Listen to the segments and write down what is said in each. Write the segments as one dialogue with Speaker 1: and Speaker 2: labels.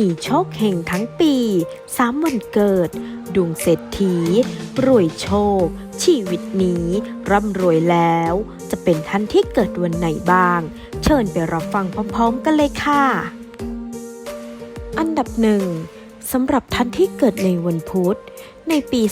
Speaker 1: มีโชคเฮงทั้งปีสามวันเกิด ดวงเศรษฐี รวยโชค ชีวิตนี้ร่ำรวยแล้ว จะเป็นท่านที่เกิดวันไหนบ้าง เชิญไปรับฟังพร้อมๆกันเลยค่ะ อันดับหนึ่งสำหรับท่านที่เกิดในวันพุธ ในปี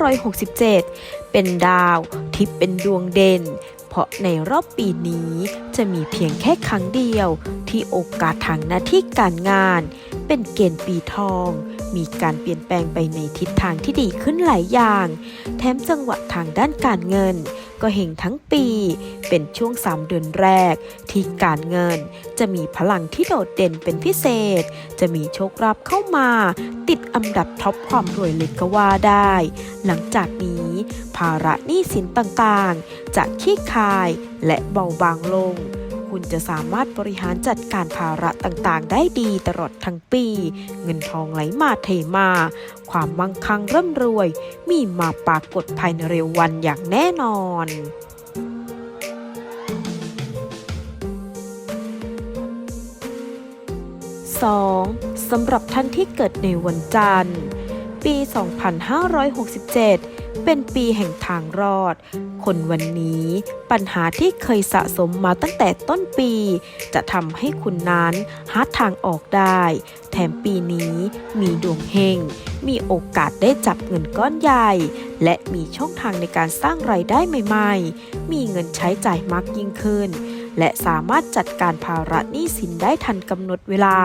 Speaker 1: 2567 เป็นดาวที่เป็นดวงเด่น เพราะในรอบปีนี้จะมีเพียงแค่ครั้งเดียว ที่โอกาสทางหน้าที่การงาน เป็นเกณฑ์ปีทอง มีการเปลี่ยนแปลงไปในทิศทางที่ดีขึ้นหลายอย่าง แถมจังหวะทางด้านการเงิน ก็เฮงทั้งปี เป็นช่วง3เดือนแรก ที่การเงิน จะมีพลังที่โดดเด่นเป็นพิเศษ จะมีโชคลาภเข้ามา ติดอันดับท็อปความรวยเลยก็ว่าได้ หลังจากนี้ ภาระหนี้สินต่างๆ จะขี้คายและเบาบางลง คุณจะสามารถบริหารจัดการภาระต่างๆ ได้ดีตลอดทั้งปี เงินทองไหลมาเทมา ความมั่งคั่งร่ำรวย มีมาปรากฏภายในเร็ววันอย่างแน่นอน 2. สำหรับท่านที่เกิดในวันจันทร์ ปี 2567 เป็นปีแห่งทางรอด คนวันนี้ปัญหาที่เคยสะสมมาตั้งแต่ต้นปี จะทำให้คุณนั้นหาทางออกได้ แถมปีนี้มีดวงเฮง มีโอกาสได้จับเงินก้อนใหญ่ และมีช่องทางในการสร้างไรายได้ใหม่ ๆ มีเงินใช้จ่ายมากยิ่งขึ้น และสามารถจัดการภาระหนี้สินได้ทันกำหนดเวลา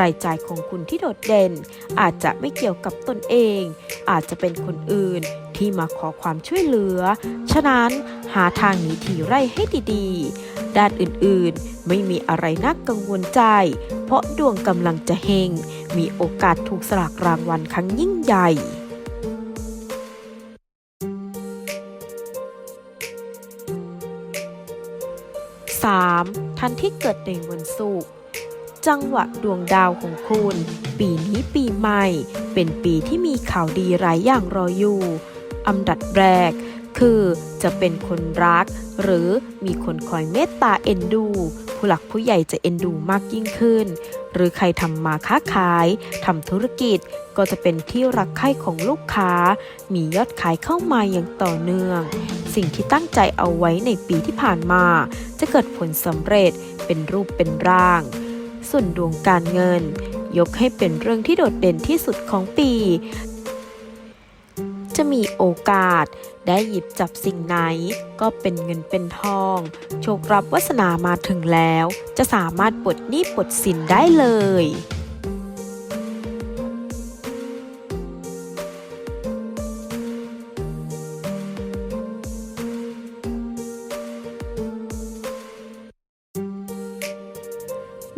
Speaker 1: รายจ่ายของคุณที่โดดเด่น อาจจะไม่เกี่ยวกับตนเอง อาจจะเป็นคนอื่น ที่มาขอความช่วยเหลือ ฉะนั้นหาทางหนีทีไร่ให้ดีๆ ด้านอื่นๆ ไม่มีอะไรน่ากังวลใจ เพราะดวงกำลังจะเฮง มีโอกาสถูกสลากรางวัลครั้งยิ่งใหญ่ 3. ท่านที่เกิดในวันศุกร์จังหวะดวงดาวของคุณ ปีนี้ปีใหม่ เป็นปีที่มีข่าวดีหลายอย่างรออยู่ อันดับแรก คือจะเป็นคนรัก หรือมีคนคอยเมตตาเอ็นดู ผู้หลักผู้ใหญ่จะเอ็นดูมากยิ่งขึ้น หรือใครทำมาค้าขายทำธุรกิจก็จะเป็นที่รักใคร่ของลูกค้า มียอดขายเข้ามาอย่างต่อเนื่อง สิ่งที่ตั้งใจเอาไว้ในปีที่ผ่านมา จะเกิดผลสำเร็จเป็นรูปเป็นร่าง ส่วนดวงการเงินยกให้เป็นเรื่องที่โดดเด่นที่สุดของปี จะมีโอกาส ได้หยิบจับสิ่งไหน ก็เป็นเงินเป็นทอง โชครับวาสนามาถึงแล้ว จะสามารถปลดหนี้ปลดสินได้เลย